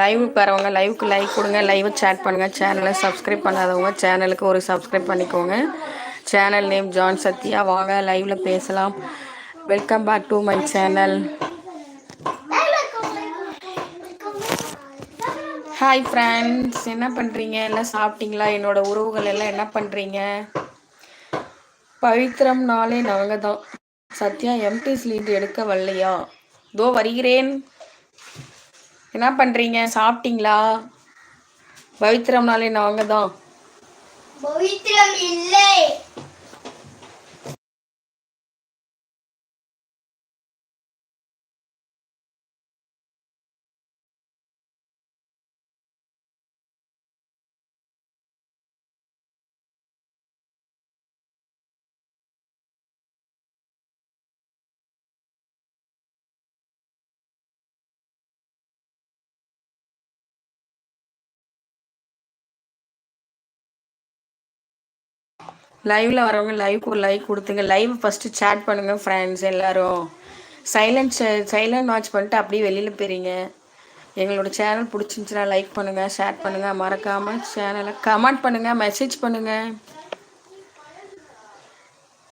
லைவுக்கு வரவங்க லைவுக்கு லைக் கொடுங்க லைவை சேட் பண்ணுங்கள் சேனலை சப்ஸ்கிரைப் பண்ணாதவங்க சேனலுக்கு ஒரு சப்ஸ்கிரைப் பண்ணிக்கோங்க. சேனல் நேம் ஜான் சத்யா வாங்க லைவில் பேசலாம். Welcome back to my channel hi friends என்ன பண்ணுறீங்க எல்லாம் சாப்பிட்டீங்களா? என்னோட உறவுகள் எல்லாம் என்ன பண்ணுறீங்க பவித்ரம் நாளே நாங்கள் தான் சத்யா எம்டி ஸ்லீட் எடுக்க வரலையா? தோ வருகிறேன். என்ன பண்ணுறீங்க சாப்பிட்டீங்களா? பவித்ரம்னாலே நாங்கள் தான் பவித்ரம் இல்லை. லைவில் வரவங்க லைவ்க்கு ஒரு லைக் கொடுத்துங்க. லைவ் ஃபஸ்ட்டு சேட் பண்ணுங்கள் ஃப்ரெண்ட்ஸ் எல்லாரும். சைலண்ட் சைலண்ட் வாட்ச் பண்ணிட்டு அப்படியே வெளியில் போயிருங்க. எங்களோட சேனல் பிடிச்சிருந்துச்சுன்னா லைக் பண்ணுங்கள் ஷேர் பண்ணுங்கள் மறக்காமல் சேனலை கமெண்ட் பண்ணுங்கள் மெசேஜ் பண்ணுங்கள்